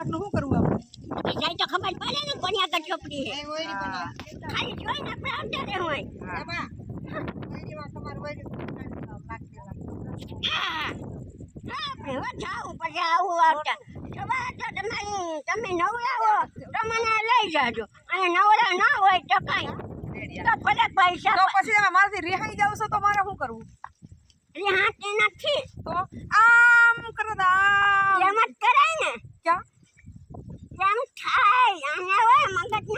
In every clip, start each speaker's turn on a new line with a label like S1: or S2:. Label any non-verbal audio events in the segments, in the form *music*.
S1: આટલું શું કરવું આપણે?
S2: જાય તો ખબર પડે ને કોની આગળ ખાલી આપણે હોય. હા. તમે નવરાવો તો મને લઈ જાજો. અને નવરા ના હોય તો કઈ. તો ભલે પૈસા
S1: તો પછી તમે મારાથી રિહાઈ જાવ છો તો મારે શું કરવું?
S2: રિહાતી નથી.
S1: તો આમ કરો આમ
S2: એમ જ કરાય ને. એમ થાય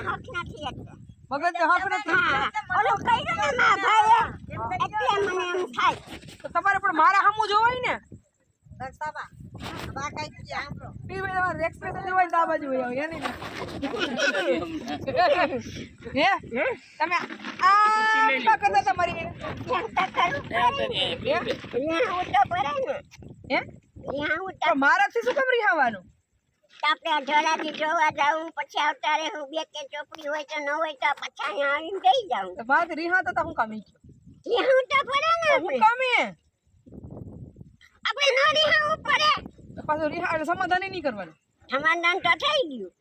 S2: હક નથી એટલે.
S1: મગજ હક નથી?
S2: ને મારા ભાઈએ? એટલે મને એમ થાય.
S1: તો તમારે પણ મારા સામું જોવાય ને? ઈ ભાઈ તમારે એક્સપ્રેશન જોવાય ને તો આ બાજુ વહી એની હે? તમે આમ કરતા તમારી મારાથી શું કેમ રિહાવાનું?
S2: આપણે અઢળાથી જોવા જાઉં પછી આવતા રહે હું બે કે ચોપડી હોય તો ન હોય તો પાછા અહીંયા આવીને બેસી જાઉં.
S1: તો મારાથી રિહાતા તા હું કામ ઈ કયો?
S2: ત્યાં ઉતો પડે ને
S1: હું
S2: આપણે.
S1: કામે
S2: આપણે ન રિહાવું પડે.
S1: તો પાછું રિહા એટલે સમાધાન નહીં કરવાનું.
S2: સમાધાન તો થઈ ગયું.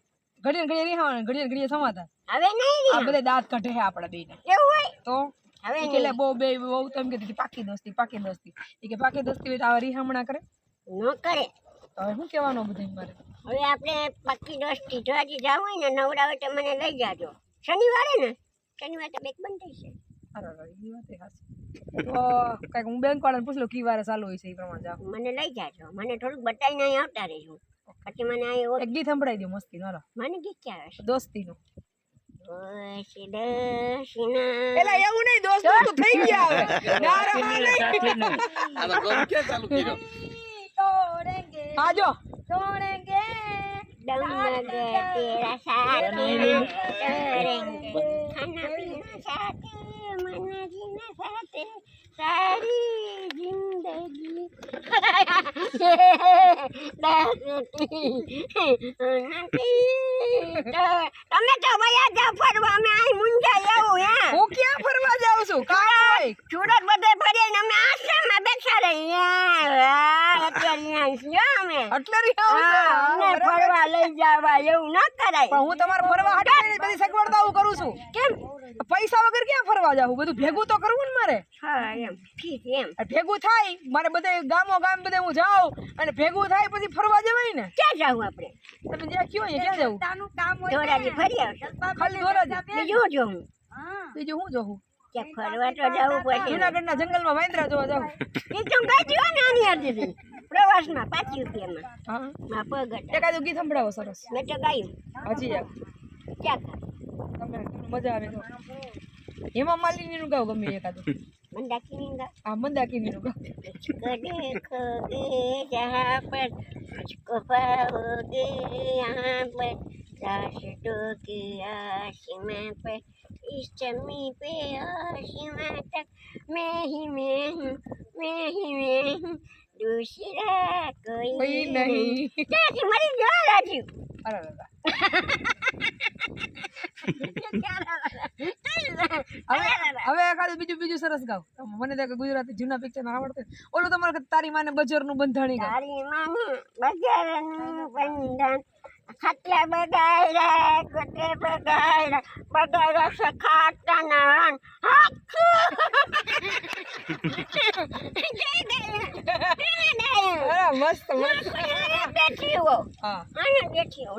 S1: ઘડીએ ને ઘડીએ રિહાવાનું ઘડીએ ને ઘડીએ સમાધાન.
S2: હવે નહીં
S1: આ
S2: રિહા.
S1: બધા દાંત કાઢે છે આપણા બેયના.
S2: એવું હોય?
S1: તો?
S2: હવે
S1: ઈ કે લે
S2: નહીં.
S1: બહુ બે બહુ તેમ કીધું કે પાકી દોસ્તી પાકી દોસ્તી. ઈ કે પાકી દોસ્તી હોય તો આવા રિહામણા કરે?
S2: ન કરે.
S1: તો હવે શું કહેવાનું બધું મારે?
S2: હવે આપણે પક્કી દસ સીધો આજે જવું હોય ને નવરા હોય તો મને લઈ જાજો. શનિવારે ને? શનિવારે તો બેંક બંધ થઈ છે.
S1: કંઈક હું બેંક વાળાને પૂછ લઉં ચાલુ હોય છે એ પ્રમાણે
S2: મને લઈ જાજો. મને થોડુંક બતાવીને અહીં આવતા રહેજો. પછી મને અહીં
S1: એક ગીત સંભળાઈ દે મસ્તી
S2: મને ગીત ક્યાં આવે
S1: દોસ્તીનું.
S2: આજો તોડેંગે ડમગર તેરા સાથે તરંગ ખાના પીના સાથે મનાજીના સાથે સારી જિંદગી તમે તો ભયા જાવ ફરવા મેં અહીં મુંજાઈ જાઉં હે
S1: હું ક્યાં ફરવા જાઉં છું? કાંઈ
S2: સુરત બધે હા, અમને
S1: બરાબર.
S2: ફરવા લઈ જવા એવું ના કરાય.
S1: પણ હું તમારે ફરવા હાટુ બધી સગવડતાઓ કરું છું?
S2: કેમ?
S1: પૈસા વગર ક્યાં ફરવા જાવું બધું ભેગું તો કરવું ને મારે?
S2: હા એમ. ઠીક એમ.
S1: ભેગું થાય મારે બધે ગામો ગામ બધે હું જાઉં અને ભેગું થાય પછી ફરવા જવાય ને?
S2: ક્યાં જાવું આપણે?
S1: તમે જ્યાં કયો અહીંયા ક્યાં જવું
S2: ધોરાજી ફરી આવશું
S1: ખાલી ધોરાજી.
S2: બીજું જોવું
S1: બીજું હું જોઉં?
S2: ક્યાં ફરવા તો જવું પડે
S1: જુનાગઢના જંગલમાં વાંદરા જોવા જાઉં.
S2: એ તો ગઈ ગયો નાની હતી પ્રવાસમાં પાંચ રૂપિયામાં
S1: હા
S2: માં પગ હતા
S1: એકાદું ગીત સંભળાવો સરસ
S2: મેં તો ગાયું
S1: હજી એક
S2: ક્યાં ગાયું
S1: તમે મજા આવે તો હેમા માલિનીનું ગાવ ગમે એકાદું
S2: મંદાકીની ગા
S1: આ મંદાકીનીનું ગાવ
S2: मुझको देखोगे जहाँ पर मुझको पाओगे यहाँ पर रास्तों की आशिमा पर इस जमी पे आशिमा तक मैं ही मैं हूँ मैं ही मैं हूँ
S1: દુસરા બીજું બીજું સરસ ગાવ. મને લાગે ગુજરાતી જૂના પિક્ચર આવડતું. ઓલું તમારે તારી માને બજારનું બંધાણી
S2: તારી માને બજારનું બંધાણ. ખાટલા બગાડ્યા ગોટે બગાડ્યા બગાડ્યા છે ખાટાના રન
S1: મસ્ત
S2: હો
S1: હા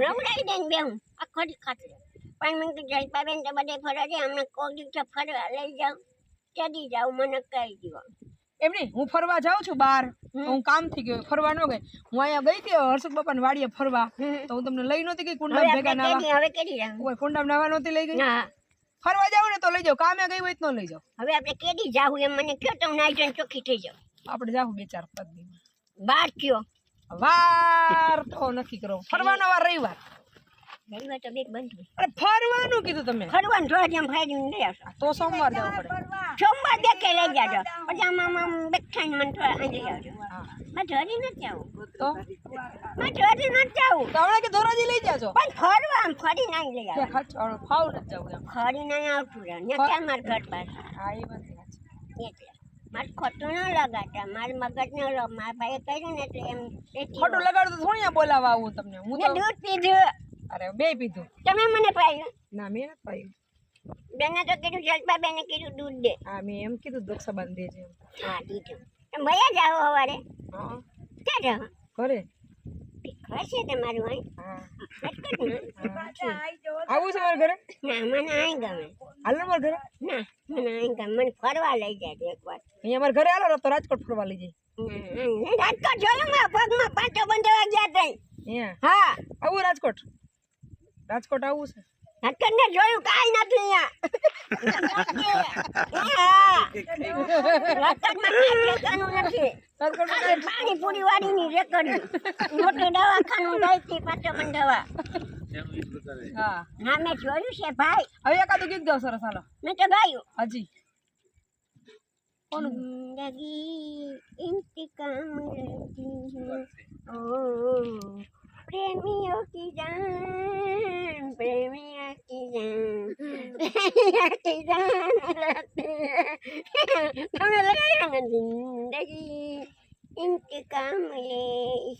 S2: રમડાઈ દઈને બેહું. આખો દી ખાટલે. પણ મેં કીધું જલપાબેન તો બધે ફરવા જાય અમને કોઈ દિવસે ફરવા લઈ જાઉં. ચડી જાઉં મને કહી દો
S1: એમ નહીં હું ફરવા જાઉં છું બહાર. હું કામથી ગયો ફરવા ન ગઈ. હું અહીંયા ગઈ હતી હર્ષદ બાપાની વાડીએ ફરવા. તો હું તમને લઈ નહોતી ગઈ કુંડામ ભેગા નાવા
S2: હવે કેદી જાઉં
S1: કોઈ કુંડા નાવા નહોતી લઈ ગઈ? ફરવા જાવ ને તો લઈ જાઓ કામે ગઈ હોય તો ન લઈ જાઓ.
S2: હવે આપણે કેડી જાવું એમ મને કયો તો હું નાઈ જોઈને ચોખ્ખી થઈ જાઉં
S1: આપણે જાવું બે ચાર પાંચ દિવસ
S2: બાર કયો.
S1: વાર તો નક્કી કરો. ફરવાનો વાર રવિવાર.
S2: રવિવાર તો બેગ બંધ. હોય
S1: અરે ફરવાનું કીધું તમે?
S2: ફરવાનું થોડા જેમ ફાયદો લઈ આવશો
S1: તો સોમવાર જવું પડે.
S2: સોમવાર દેખે લઈ જાજો. પછી આમાં આમ બેઠાઈને મને થોડા અહીં લઈ આવજો. મારે હજી નથી આવું
S1: તો?
S2: મારે હજી નથી આવું
S1: તો હમણાં કે ધોરાજી લઈ જાજો.
S2: પણ ફરવા આમ ફરી નહીં લઈ
S1: કે ફાવ નથી જવું
S2: ફરી નહીં આવતું રહે. ને ક્યાં મારે ઘર પાસે
S1: હા એ વાત
S2: એટલે મારે ખોટું ન લગાડતા. મારે મગજ ન લો. મારા ભાઈએ કર્યું ને એટલે એમ
S1: ખોટું લગાડતો થોડી બોલાવા આવું તમને. હું
S2: દૂધ પીધું.
S1: અરે બે પીધું.
S2: તમે મને પાયું?
S1: ના મેં નથી પાયું.
S2: બેને તો કીધું જલપા બેને કીધું દૂધ દે.
S1: હા મેં એમ કીધું દક્ષા બાંધી દેજે
S2: હા દીધું. તમે ભયા જાઓ હવારે.
S1: હા.
S2: ક્યાં જાઓ?
S1: ઘરે.
S2: હશે તમારું અહીં.
S1: આવું છે મારા ઘરે?
S2: ના મને અહીં ગમે.
S1: હાલો મારા ઘરે?
S2: ના મને અહીં ગમે. મને ફરવા લઈ જાય એકવાર.
S1: અહીંયા મારા ઘરે હાલો તો રાજકોટ ફરવા લઈ જાય.
S2: રાજકોટ જોયું મારા પગમાં પાંચો બંધવા ગયા તઈ. હા.
S1: આવું રાજકોટ? રાજકોટ આવું છે
S2: રાજકોટ ને જોયું કાંઈ નથી અહીંયા હા રાજકોટમાં કાંઈ ઠેકાણું નથી
S1: રાજકોટ
S2: ખાલી પાણીપુરી વાળીની રેકડી મોટું દવાખાનું ગઈ પાંચો બંધવા
S1: હા
S2: ના મેં જોયું છે ભાઈ
S1: હવે એકાદું ગીત ગાવ સરસ હાલો
S2: મેં તો ગાયું
S1: હજી
S2: जिंदगी इंतकाम लेती है ओ પ્રેમીઓ કી જાન પ્રેમીઓ કી જાન પ્રેમીઓ કી જાન તમે લગાડ્યા ને જિંદગી ઇનકે કામ લે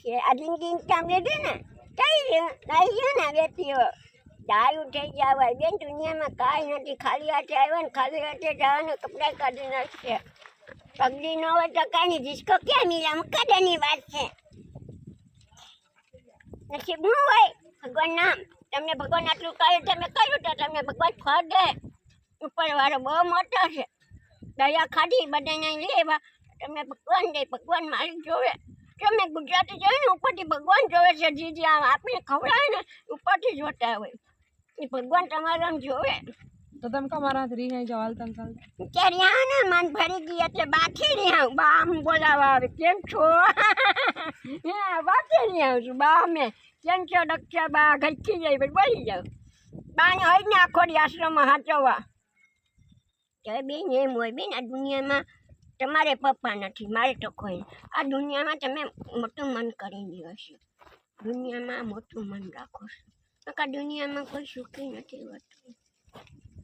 S2: છે આ જિંદગી કામ લે છે ને થઈ ગયું થઈ ગયું ને વ્યક્તિઓ દારૂ થઈ જવાય બેન દુનિયામાં કાંઈ નથી ખાલી હાથે આવ્યો ને ખાલી હાથે જવાનું કપડાં કાઢી નાખશે પગડી ન હોય તો કાંઈ નહીં ડિસ્કો ક્યાં મિલા મુકાદાની વાત છે નસીબ ન હોય. ભગવાન નામ. તમને ભગવાન આટલું કહ્યું તમે કહ્યું તો તમને ભગવાન ફળ દે. ઉપરવાળો બહુ મોટો છે. દયા ખાધી, બધાને લેવા તમને ભગવાન દે, ભગવાન મારી જોવે તમે ગુજરાતી જોઈને ઉપરથી ભગવાન જોવે છે જીજી આપણે ખવડાવે ને, ઉપરથી જોતા હોય. એ ભગવાન તમારા જોવે
S1: તો તમે કમારા હાથ રીહાઈ જાઓ હાલતા તમ
S2: ત્યારે આ ને, મન ભરી ગઈ એટલે બાકી રહ્યા બા હું બોલાવા આવે. કેમ છો? *laughs* હે, બાકી રહ્યા છું. બા મે કેમ છો ડક્ષા બા? ઘટકી જાય પછી બોલી જાવ બાને હોય ને આખો આશ્રમમાં હાચવવા. કે બેન, એમ હોય બેન, આ દુનિયામાં તમારે પપ્પા નથી, મારે તો કોઈ આ દુનિયામાં તમે મોટું મન કરી દીધું છે દુનિયામાં મોટું મન રાખો છો. દુનિયામાં કોઈ સુખી નથી હોતું.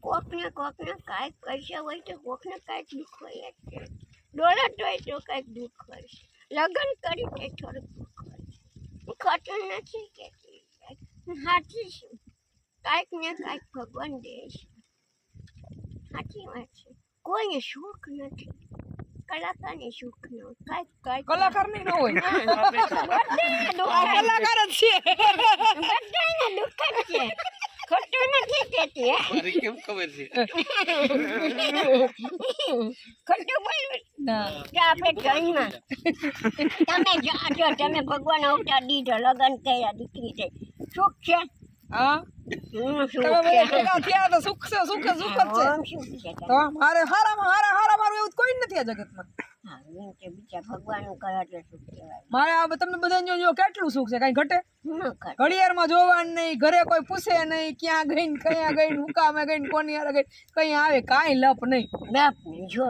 S2: કોકને કોકને કાંઈક કરશે હોય તો કોકને કાંઈક દુઃખ હોય જ છે. દોલત હોય તો કાંઈક દુઃખ હોય છે. લગ્ન કરી તે થોડુંક દુઃખ હોય છે. હું ખોટું નથી કહેતી. સાચી છું. કાંઈક ને કાંઈક ભગવાન દે છે. સાચી વાત છે. કોઈને સુખ નથી. કલાકારને સુખ ન હોય. કાંઈક કાંઈક
S1: કલાકાર નહીં ન હોય. કલાકાર જ છે.
S2: દુઃખ જ છે. ખોટું નથી કહેતી
S3: મારી કેમ ખબર છે?
S2: ખોટું બોલું? કે આપણે ટ્રેનમાં તમે જાજો તમે ભગવાન અવતાર દીધો લગ્ન કર્યા દીકરી છે સુખ છે?
S1: હા? મારે હારામાં હારા હારા મારું એવું કોઈ નથી આ જગતમાં. મારે તમને બધા જો કેટલું સુખ છે કઈ ઘટે? ઘડિયાળમાં જોવાનું નહીં ઘરે કોઈ પૂછે નહીં ક્યાં ગઈ ને કયા ગઈ ને હુકામે ગઈ ને કોની હારે ગઈ કઈ આવે કાંઈ લપ નહીં.
S2: લપ નહીં જો